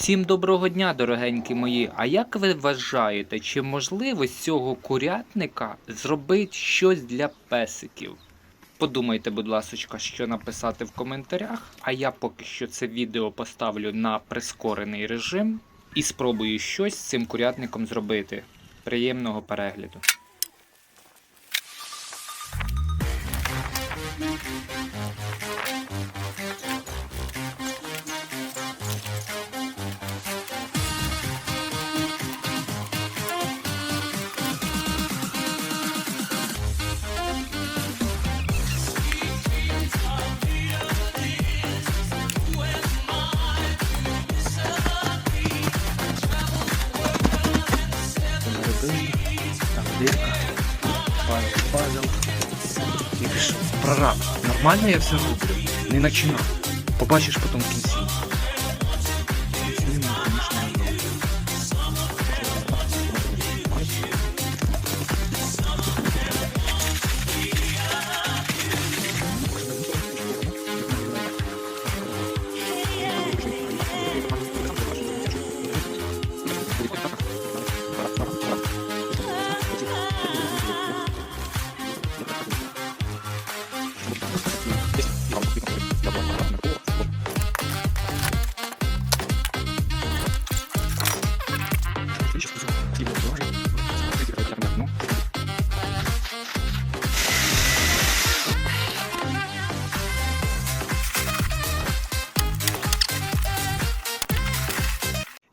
Всім доброго дня, дорогенькі мої. А як ви вважаєте, чи можливо з цього курятника зробити щось для песиків? Подумайте, будь ласка, що написати в коментарях, а я поки що це відео поставлю на прискорений режим і спробую щось з цим курятником зробити. Приємного перегляду. Дирка, пазл. і пишу прораб. Нормально я все роблю. Не починав. Побачиш потім в кінці.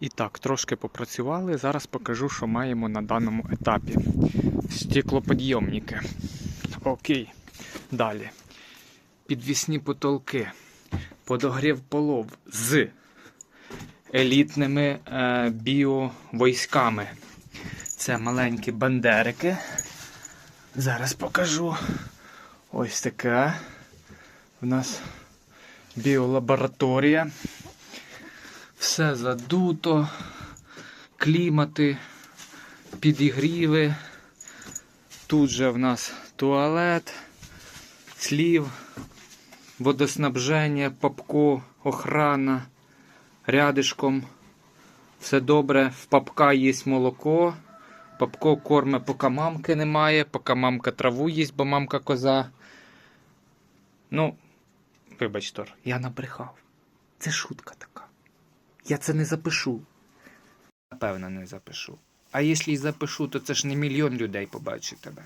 І так, трошки попрацювали. Зараз покажу, що маємо на даному етапі. Стеклоподйомники. Окей. Далі. Підвісні потолки. Подогрів полов з елітними е, біовойськами. Це маленькі бандерики. Зараз покажу. Ось така. У нас біолабораторія. Все задуто, клімати, підігріви. Тут же в нас туалет, слів, водоснабження, папко, охрана, рядишком. Все добре, в папка є молоко. Папко корме, поки мамки немає, поки мамка траву їсть, бо мамка коза. Ну, вибач, Тор, я набрехав. Це шутка така. Я це не запишу. Напевно, не запишу. А якщо і запишу, то це ж не мільйон людей побачить тебе.